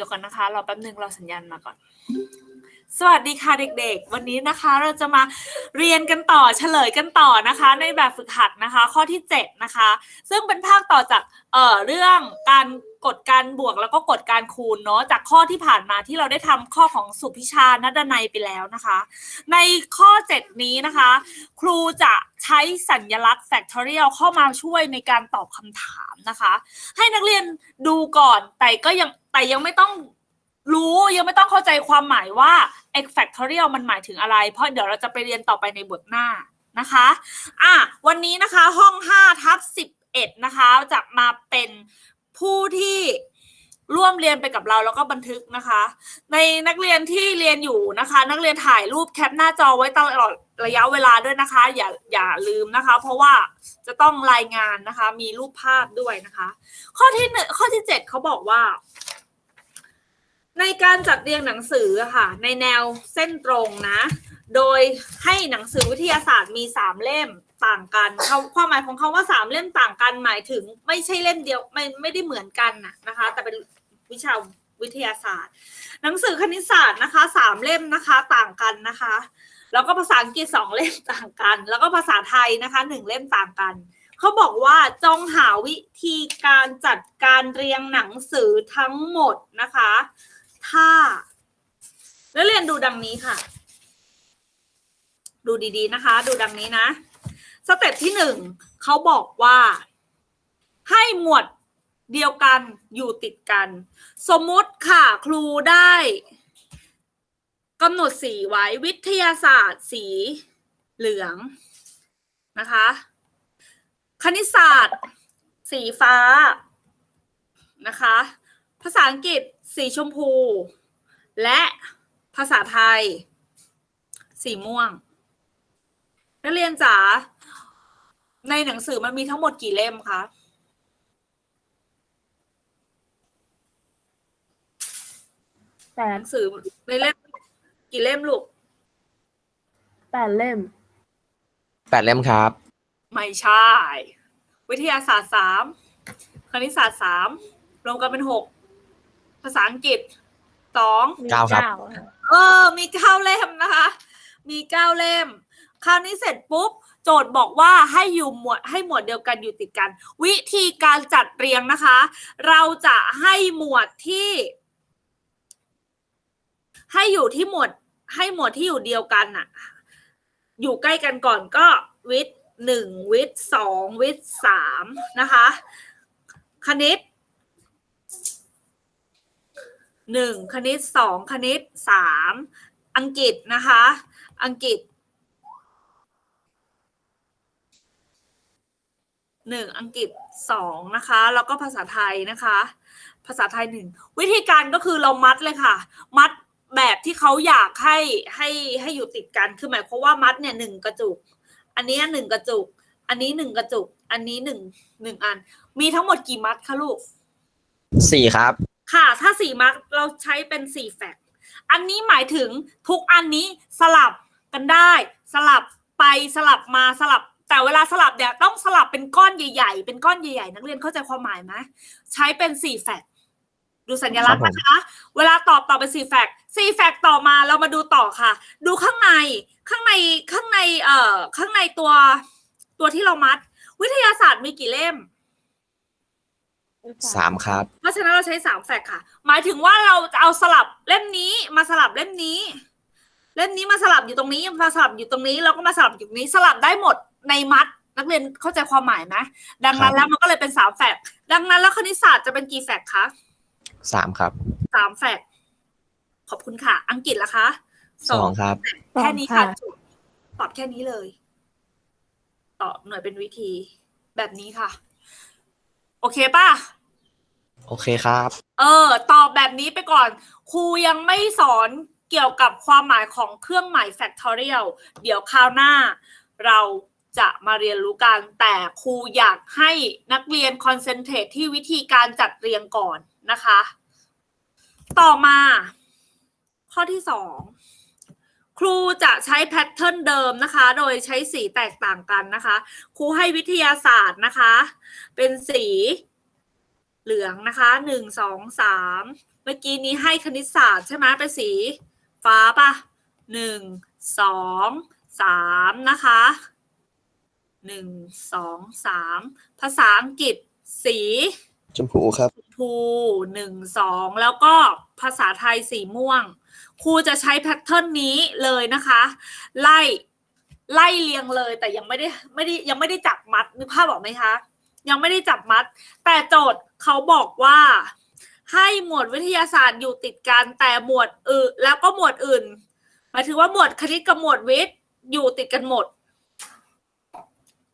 ดี๋ยวก่อนนะคะรอแป๊บหนึ่งรอสัญญาณมาก่อน สวัสดีค่ะเด็กๆ วันนี้นะคะเราจะมาเรียนกันต่อเฉลยกันต่อนะคะ ในแบบฝึกหัดนะคะ ข้อที่7นะคะ ซึ่งเป็นภาคต่อจากเอ่อเรื่องการกฎการบวกแล้วก็กฎการคูณเนาะจากข้อที่ผ่านมาที่เราได้ทำข้อของสุพิชานัดนัยไปแล้วนะคะ ในข้อ 7 นี้นะคะ ครูจะใช้สัญลักษณ์ factorial เข้ามาช่วยในการตอบคำถามนะคะ ให้นักเรียนดูก่อนแต่ก็ยัง แต่ยังไม่ต้องรู้ยังไม่ต้องเข้าใจความหมายว่า x factorial มันหมายถึงอะไร เพราะเดี๋ยวเราจะไปเรียนต่อไปในบทหน้านะคะ อะ วันนี้นะคะห้อง5ทับ11 นะคะ จะมาเป็นผู้ที่ร่วมเรียนไปกับเราแล้วก็บันทึกนะคะ ในนักเรียนที่เรียนอยู่นะคะ นักเรียนถ่ายรูปแคปหน้าจอไว้ตลอดระยะเวลาด้วยนะคะ อย่าอย่าลืมนะคะ เพราะว่าจะต้องรายงานนะคะ มีรูปภาพด้วยนะคะ ข้อที่หนึ่งข้อที่เจ็ดเขาบอกว่า ในการจัดเรียงหนังสือค่ะ ในแนวเส้นตรงนะ โดยให้หนังสือวิทยาศาสตร์มีสามเล่มต่างกันเขาความหมายของเขาว่าสามเล่มต่างกันหมายถึงไม่ใช่เล่มเดียวไม่ไม่ได้เหมือนกันนะนะคะ แต่เป็นวิชาวิทยาศาสตร์ หนังสือคณิตศาสตร์นะคะสามเล่มนะคะต่างกันนะคะ แล้วก็ภาษาอังกฤษสองเล่มต่างกัน แล้วก็ภาษาไทยนะคะหนึ่งเล่มต่างกันเขาบอกว่าจงหาวิธีการจัดการเรียงหนังสือทั้งหมดนะคะ ถ้า แล้วเรียนดูดังนี้ค่ะ ดูดีๆนะคะ ดูดังนี้นะ สเต็ปที่หนึ่งเขาบอกว่า ให้หมวดเดียวกันอยู่ติดกัน สมมุติค่ะครูได้กำหนดสีไว้วิทยาศาสตร์สีเหลืองนะคะ คณิตศาสตร์ สีฟ้านะคะ ภาษาอังกฤษสีชมพู และภาษาไทย สีม่วง นักเรียนจ๋าในหนังสือมันมีทั้งหมดกี่เล่มคะแปหดนังสือในเล่มกี่เล่มลูกแปดเล่มแปดเล่มครับ ไม่ใช่ วิทยาศาสตร์สามคณิตศาสตร์สามรวมกันเป็นหก ภาษาอังกฤษสองมีเก้าครับ เออ มีเก้าเล่มนะคะ มีเก้าเล่ม คราวนี้เสร็จปุ๊บ โจทย์บอกว่าให้อยู่หมวดให้หมวดเดียวกันอยู่ติดกัน วิธีการจัดเรียงนะคะ เราจะให้หมวดที่ ให้อยู่ที่หมวด ให้หมวดที่อยู่เดียวกันน่ะ อยู่ใกล้กันก่อนก็วิทย์หนึ่งวิทย์สองวิทย์สามนะคะ คณิต หนึ่งคณิตสองคณิตสามอังกฤษนะคะ อังกฤษหนึ่งอังกฤษสองนะคะ แล้วก็ภาษาไทยนะคะ ภาษาไทยหนึ่งวิธีการก็คือเรามัดเลยค่ะ มัดแบบที่เขาอยากให้ให้ให้อยู่ติดกัน คือหมายความว่ามัดเนี่ยหนึ่งกระจุก อันนี้หนึ่งกระจุก อันนี้หนึ่งกระจุก อันนี้หนึ่งหนึ่งอัน มีทั้งหมดกี่มัดคะลูก สี่ครับ ค่ะ ถ้าสี่มาร์กเราใช้เป็นสี่แฟกต์อันนี้หมายถึงทุกอันนี้สลับกันได้ สลับไปสลับมาสลับ แต่เวลาสลับเนี่ยต้องสลับเป็นก้อนใหญ่ ๆ เป็นก้อนใหญ่ๆ นักเรียนเข้าใจความหมายไหมใช้เป็นสี่แฟกต์ดูสัญลักษณ์ครับผมนะคะ เวลาตอบตอบเป็นสี่แฟกต์สี่แฟกต์ต่อมาเรามาดูต่อค่ะ ดูข้างในข้างในข้างในเอ่อข้างในตัวตัวที่เรามัด วิทยาศาสตร์มีกี่เล่ม สามครับ เพราะฉะนั้นเราใช้สามแฟกต์ค่ะ หมายถึงว่าเราจะเอาสลับเล่มนี้มาสลับเล่มนี้ เล่มนี้มาสลับอยู่ตรงนี้มาสลับอยู่ตรงนี้แล้วก็มาสลับอยู่ตรงนี้สลับได้หมดในมัด นักเรียนเข้าใจความหมายไหมดังนั้นครับแล้วมันก็เลยเป็นสามแฟกต์ดังนั้นแล้วคณิตศาสตร์จะเป็นกี่แฟกต์คะสามครับสามแฟกต์ขอบคุณค่ะ อังกฤษล่ะคะสองครับ แค่นี้ค่ะจุดตอบแค่นี้เลย ตอบหน่วยเป็นวิธีแบบนี้ค่ะ โอเคป่ะ โอเคครับ เออ ตอบแบบนี้ไปก่อน ครูยังไม่สอนเกี่ยวกับความหมายของเครื่องหมาย factorial เดี๋ยวคราวหน้าเราจะมาเรียนรู้กัน แต่ครูอยากให้นักเรียนคอนเซนเทรตที่วิธีการจัดเรียงก่อนนะคะ ต่อมา ข้อที่สอง ครูจะใช้แพทเทิร์นเดิมนะคะ โดยใช้สีแตกต่างกันนะคะ ครูให้วิทยาศาสตร์นะคะ เป็นสีเหลืองนะคะหนึ่งสองสามเมื่อกี้นี้ให้คณิตศาสตร์ใช่ไหมเป็นสีฟ้าปะหนึ่งสองสามนะคะหนึ่งสองสามภาษาอังกฤษสีชมพูครับ ชมพูหนึ่งสองแล้วก็ภาษาไทยสีม่วง ครูจะใช้แพทเทิร์นนี้เลยนะคะ ไล่ไล่เรียงเลย แต่ยังไม่ได้ไม่ได้ยังไม่ได้จับมัดนึกภาพออกไหมคะ ยังไม่ได้จับมัด แต่โจทย์เขาบอกว่า ให้หมวดวิทยาศาสตร์อยู่ติดกันแต่หมวดอื่นแล้วก็หมวดอื่นหมายถึงว่าหมวดคณิตกับหมวดวิทย์อยู่ติดกันหมด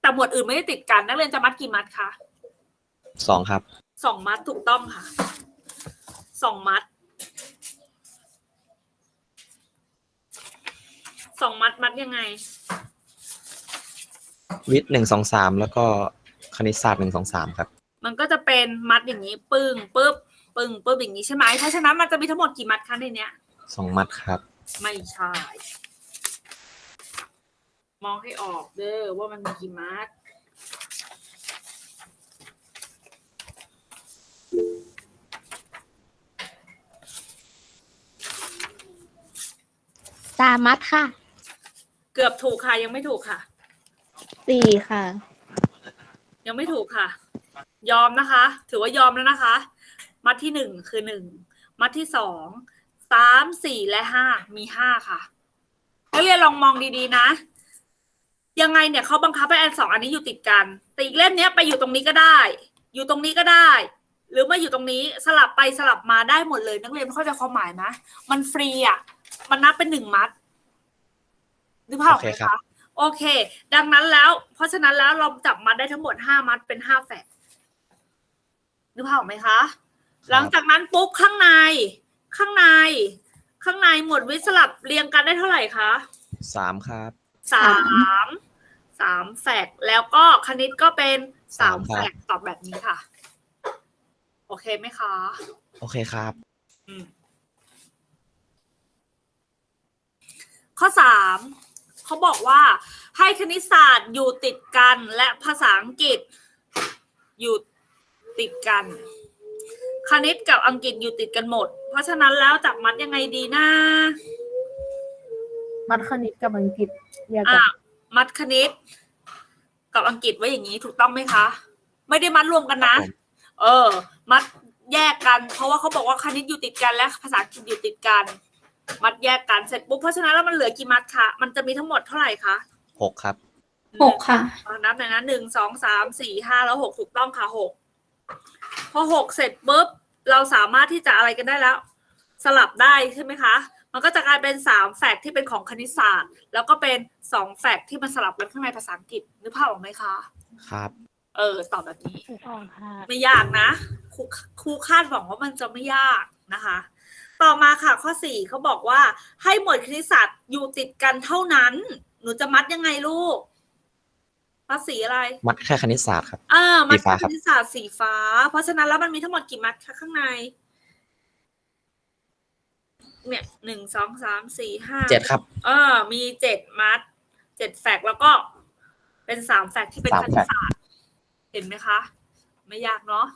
แต่หมวดอื่นไม่ได้ติดกัน นักเรียนจะมัดกี่มัดคะสองครับสองมัดถูกต้องค่ะสองมัด สองมัดมัดยังไง วิทย์หนึ่งสองสามแล้วก็คณิตศาสตร์หนึ่งสองสามครับ มันก็จะเป็นมัดอย่างนี้ ปึ้งปึ๊บปึ้งปึ๊บอย่างนี้ใช่ไหมเพราะฉะนั้นมันจะมีทั้งหมดกี่มัดคะในเนี้ยสองมัดครับ ไม่ใช่ มองให้ออกเด้อว่ามันมีกี่มัดสามมัดค่ะ เกือบถูกค่ะ ยังไม่ถูกค่ะ สี่ค่ะ ยังไม่ถูกค่ะ ยอมนะคะ ถือว่ายอมแล้วนะคะ มัดที่หนึ่งคือหนึ่งมัดที่สองสามสี่และห้ามีห้าค่ะนักเรียนลองมองดีๆนะ ยังไงเนี่ยเขาบังคับให้อันสองอันนี้อยู่ติดกันแต่อีกเล่มเนี้ยไปอยู่ตรงนี้ก็ได้ อยู่ตรงนี้ก็ได้ หรือมาอยู่ตรงนี้สลับไปสลับมาได้หมดเลย นักเรียนเข้าใจความหมายไหมมันฟรีอะมันนับเป็นหนึ่งมัด นึกภาพออกไหมโอเคครัคะบโอเค ดังนั้นแล้ว เพราะฉะนั้นแล้วเราจับมัดได้ทั้งหมดห้ามัดเป็นห้าแฝดนึกภาพออกไหมคะ หลังจากนั้นปุ๊บข้างใน ข้างใน ข้างในหมวดวิทย์สลับเรียงกันได้เท่าไหร่คะสามครับสามสามแฝกแล้วก็คณิตก็เป็นสามสามครับแฝกตอบแบบนี้ค่ะ โอเคไหมคะ โอเคครับอืมข้อสาม เขาบอกว่าให้คณิตศาสตร์อยู่ติดกันและภาษาอังกฤษอยู่ติดกัน คณิตกับอังกฤษอยู่ติดกันหมด เพราะฉะนั้นแล้วจับมัดยังไงดีนะมัดคณิตกับอังกฤษแยกกัอะนมัดคณิต กับอังกฤษไว้อย่างนี้ถูกต้องไหมคะ ไม่ได้มัดรวมกันนะครับผมเออ มัดแยกกัน เพราะว่าเขาบอกว่าคณิตอยู่ติดกันและภาษาอังกฤษอยู่ติดกัน มัดแยกกันเสร็จปุ๊บเพราะฉะนั้นแล้วมันเหลือกี่มัดคะมันจะมีทั้งหมดเท่าไหร่คะหกครับ หกค่ะอ่านับหน่อยนะหนึ่งสองสามสี่ห้าแล้วหกถูกต้องค่ะหกพอหกเสร็จปุ๊บเราสามารถที่จะอะไรกันได้แล้ว สลับได้ใช่ไหมคะ มันก็จะกลายเป็นสามแฟกต์ที่เป็นของคณิตศาสตร์ แล้วก็เป็นสองแฟกต์ที่มันสลับกันข้างในภาษาอังกฤษนึกภาพออกไหมคะ ครับ เออตอบแบบนี้ออกค่ะ ไม่ยากนะครูครูคาดหวังว่ามันจะไม่ยากนะคะ ต่อมาค่ะข้อสี่เขาบอกว่าให้หมวดคณิตศาสตร์อยู่ติดกันเท่านั้น หนูจะมัดยังไงลูกมัดสีอะไร มัดแค่คณิตศาสตร์ครับ อ่า มัดสีฟ้าคครับ ณิตศาสตร์สีฟ้า เพราะฉะนั้นแล้วมันมีทั้งหมดกี่มัดคะข้างใน เนี่ยหนึ่งสองสามสี่ห้า เจ็ดครับ เออ มีเจ็ดมัด เจ็ดแฟกต์แล้วก็เป็นสามแฟกต์ที่เป็นสามคณิแฟตกต์ศาสตร์ เห็นไหมคะ ไม่ยากเนาะ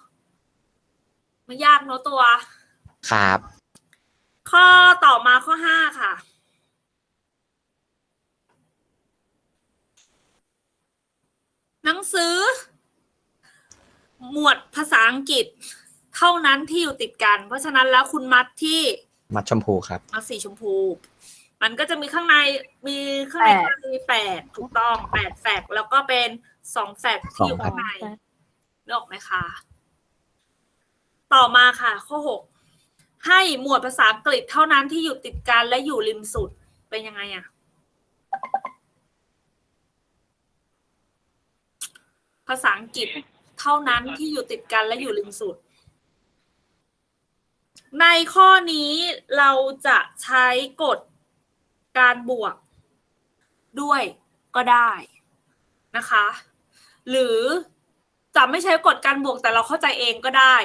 ไม่ยากเนาะตัว ครับ ข้อต่อมาข้อห้าค่ะ หนังสือ หมวดภาษาอังกฤษ เท่านั้นที่อยู่ติดกัน เพราะฉะนั้นแล้วคุณมัดที่มัดชมพูครับ มัดสีชมพู มันก็จะมีข้างในมีข้างในแปดมีแปดถูกต้องแปดแฟกต์แล้วก็เป็นสองแฟกต์ที่อยู่สองครับข้างในนึกออกไหมคะ ต่อมาค่ะ ข้อหก ให้หมวดภาษาอังกฤษเท่านั้นที่อยู่ติดกันและอยู่ริมสุดเป็นยังไงอะภาษาอังกฤษเท่านั้นที่อยู่ติดกันและอยู่ริมสุด ในข้อนี้เราจะใช้กฎการบวกด้วยก็ได้นะคะ หรือจะไม่ใช้กฎการบวกแต่เราเข้าใจเองก็ได้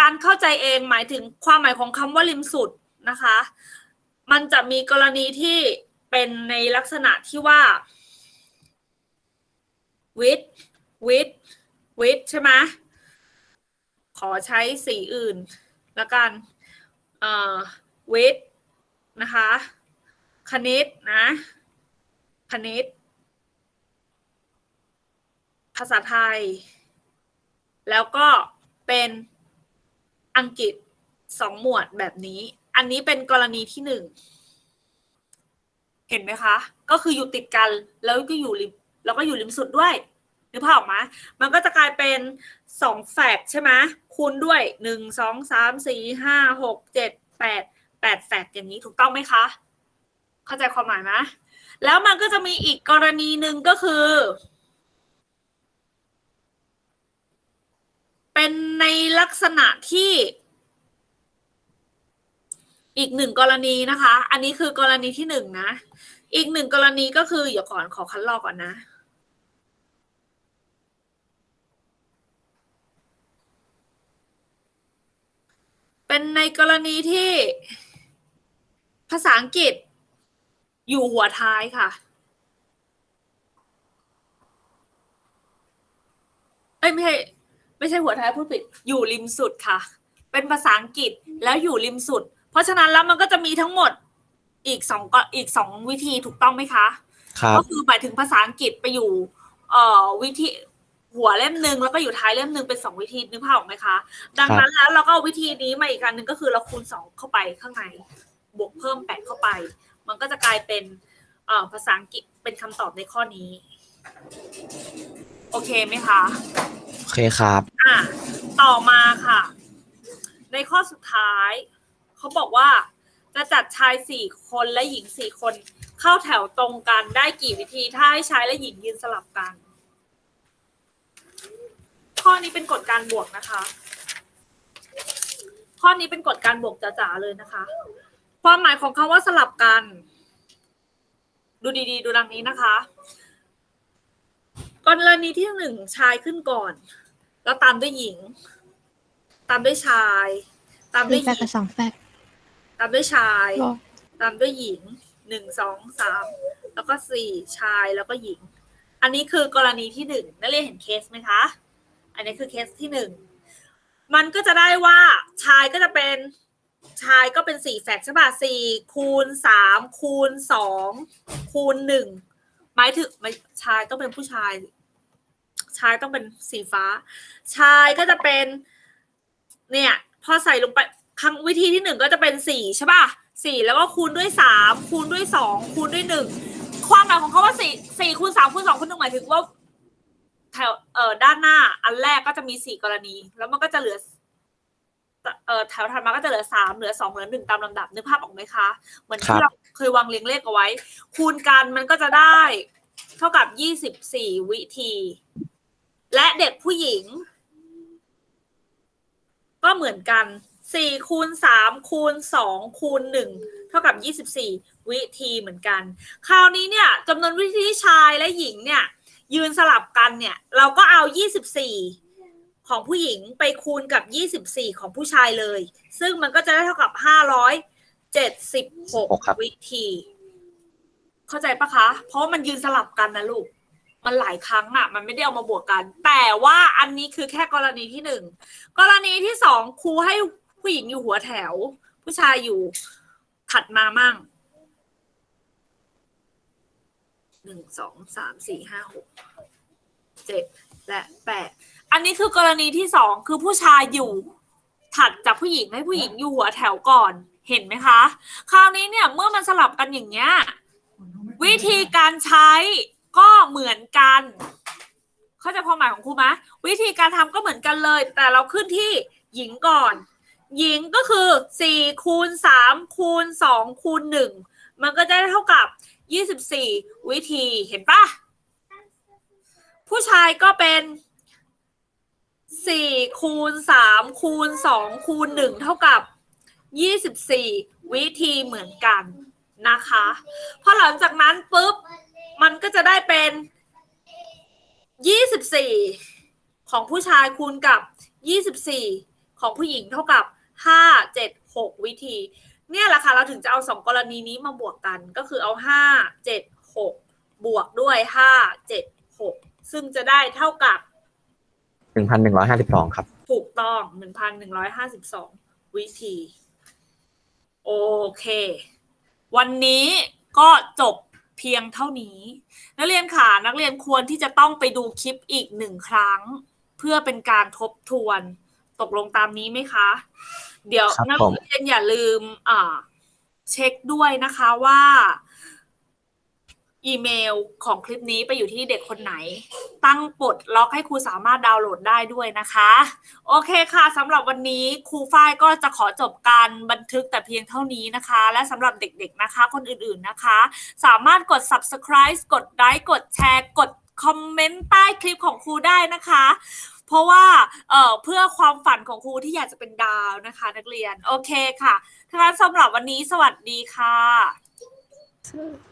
การเข้าใจเองหมายถึงความหมายของคำว่าริมสุดนะคะ มันจะมีกรณีที่เป็นในลักษณะที่ว่า with with with ใช่ไหมขอใช้สีอื่นละกันเอ่อวิตนะคะ คณิตนะ คณิต ภาษาไทย แล้วก็เป็น อังกฤษสองหมวดแบบนี้ อันนี้เป็นกรณีที่หนึ่ง เห็นไหมคะ ก็คืออยู่ติดกันแล้วก็อยู่ริมแล้วก็อยู่ริมสุดด้วยนึกภาพออกไหมมันก็จะกลายเป็นสองแฟกใช่ไหมคูณด้วยหนึ่งสองสามสี่ห้าหกเจ็ดแปดแปดแฟกอย่างนี้ถูกต้องไหมคะ เข้าใจความหมายไหมแล้วมันก็จะมีอีกกรณีหนึ่งก็คือ เป็นในลักษณะที่ อีกหนึ่งกรณีนะคะ อันนี้คือกรณีที่หนึ่งนะ อีกหนึ่งกรณีก็คือเดี๋ยวก่อนขอคัดลอกก่อนนะเป็นในกรณีที่ภาษาอังกฤษอยู่หัวท้ายค่ะ เอ้ยไม่ใช่ ไม่ใช่หัวท้ายพูดผิดอยู่ริมสุดค่ะ เป็นภาษาอังกฤษแล้วอยู่ริมสุด เพราะฉะนั้นแล้วมันก็จะมีทั้งหมดอีกสองก็อีกสองวิธีถูกต้องไหมคะครับก็คือหมายถึงภาษาอังกฤษไปอยู่เอ่อวิธีหัวเล่มหนึ่งแล้วก็อยู่ท้ายเล่มหนึ่งเป็นสองวิธีนึกภาพออกไหมคะ ดังนั้นแล้วเราก็เอาวิธีนี้มาอีกการหนึ่งก็คือเราคูณสองเข้าไปข้างในบวกเพิ่มแปดเข้าไป มันก็จะกลายเป็นเอ่อภาษาอังกฤษเป็นคำตอบในข้อนี้ โอเคไหมคะ โอเคครับ อะต่อมาค่ะ ในข้อสุดท้าย เขาบอกว่าจะจัดชายสี่คนและหญิงสี่คน เข้าแถวตรงกันได้กี่วิธี ถ้าให้ชายและหญิงยืนสลับกัน ข้อนี้เป็นกฎการบวกนะคะ ข้อนี้เป็นกฎการบวกจ๋าๆเลยนะคะ ความหมายของคำว่าสลับกัน ดูดีๆ ดูดังนี้นะคะ กรณีที่หนึ่งชายขึ้นก่อน แล้วตามด้วยหญิง ตามด้วยชาย ตามด้สี่วยหแฟญิกงกับสองแฟกตามด้วยชาย บอกตามด้วยหญิงหนึ่งสองสามแล้วก็สี่ชายแล้วก็หญิง อันนี้คือกรณีที่หนึ่งนักเรียนเห็นเคสไหมคะ อันนี้คือเคสที่หนึ่งมันก็จะได้ว่าชายก็จะเป็นชายก็เป็นสี่แฟกใช่ป่ะสี่คูณสามคูณสองคูณหนึ่ง หมายถึงไม่ชายต้องเป็นผู้ชาย ชายต้องเป็นสีฟ้า ชายก็จะเป็น เนี่ย พอใส่ลงไปครั้งวิธีที่หนึ่งก็จะเป็นสี่ใช่ป่ะสี่แล้วก็คูณด้วยสามคูณด้วยสองคูณด้วยหนึ่งความหมายของเขาว่าสี่สี่คูณสามคูณสองคูณหนึ่งหมายถึงว่าแถวเอ่อด้านหน้าอันแรกก็จะมีสี่กรณี แล้วมันก็จะเหลือเอ่อแถวถัดมาก็จะเหลือสามเหลือสองเหลือหนึ่งตามลำดับนึกภาพออกไหมคะ เหมือนที่ครัเราบ เคยวางเรียงเลขเอาไว้ คูณกันมันก็จะได้ เท่ากับยี่สิบสี่วิธี และเด็กผู้หญิง ก็เหมือนกันสี่คูณสามคูณสองคูณหนึ่งเท่ากับยี่สิบสี่วิธีเหมือนกัน คราวนี้เนี่ยจำนวนวิธีชายและหญิงเนี่ย ยืนสลับกันเนี่ย เราก็เอา24ของผู้หญิงไปคูณกับ 24 ของผู้ชายเลย ซึ่งมันก็จะได้เท่ากับ 576วิธี เข้าใจปะคะ เพราะว่ามันยืนสลับกันนะลูก มันหลายครั้งอะมันไม่ได้เอามาบวกกัน แต่ว่าอันนี้คือแค่กรณีที่หนึ่ง กรณีที่สองครูให้ผู้หญิงอยู่หัวแถว ผู้ชายอยู่ถัดมามั่งหนึ่งสองสามสี่ห้าหกเจ็ดและแปดอันนี้คือกรณีที่สองคือผู้ชายอยู่ถัดจากผู้หญิงให้ผู้หญิงอยู่หัวแถวก่อน เห็นไหมคะ คราวนี้เนี่ยเมื่อมันสลับกันอย่างเงี้ยวิธีการใช้ก็เหมือนกัน เข้าใจความหมายของครูไหมวิธีการทำก็เหมือนกันเลย แต่เราขึ้นที่หญิงก่อน หญิงก็คือสี่คูณสามคูณสองคูณหนึ่งมันก็จะได้เท่ากับ 24 วิธีเห็นปะผู้ชายก็เป็น4คูณ3คูณ2คูณ1เท่ากับ 24 วิธีเหมือนกันนะคะพอหลังจากนั้นปุ๊บ มันก็จะได้เป็น 24 ของผู้ชายคูณกับ 24 ของผู้หญิงเท่ากับ 5 7 6 วิธี เนี่ยแหละค่ะเราถึงจะเอาสองกรณีนี้มาบวกกันก็คือเอาห้าเจ็ดหกบวกด้วยห้าเจ็ดหกซึ่งจะได้เท่ากับหนึ่งพันหนึ่งร้อยห้าสิบสองครับ ถูกต้องหนึ่ง พันหนึ่งร้อเค วันนี้ก็จบเพียงเท่านี้ นักเรียนค่ะนักเรียนควรที่จะต้องไปดูคลิปอีกหนึ่งครั้ง เพื่อเป็นการทบทวนตกลงตามนี้ไหมคะ เดี๋ยวนักเรียนอย่าลืมอ่าเช็คด้วยนะคะว่า อีเมลของคลิปนี้ไปอยู่ที่เด็กคนไหน ตั้งปลดล็อกให้ครูสามารถดาวน์โหลดได้ด้วยนะคะ โอเคค่ะสำหรับวันนี้ครูฝ้ายก็จะขอจบการบันทึกแต่เพียงเท่านี้นะคะ และสำหรับเด็กๆนะคะ คนอื่นๆนะคะ สามารถกด subscribe กดไลค์กดแชร์กดคอมเมนต์ใต้คลิปของครูได้นะคะ เพราะว่าเอ่อเพื่อความฝันของครูที่อยากจะเป็นดาวนะคะ นักเรียน โอเคค่ะถ้างั้นสำหรับวันนี้สวัสดีค่ะ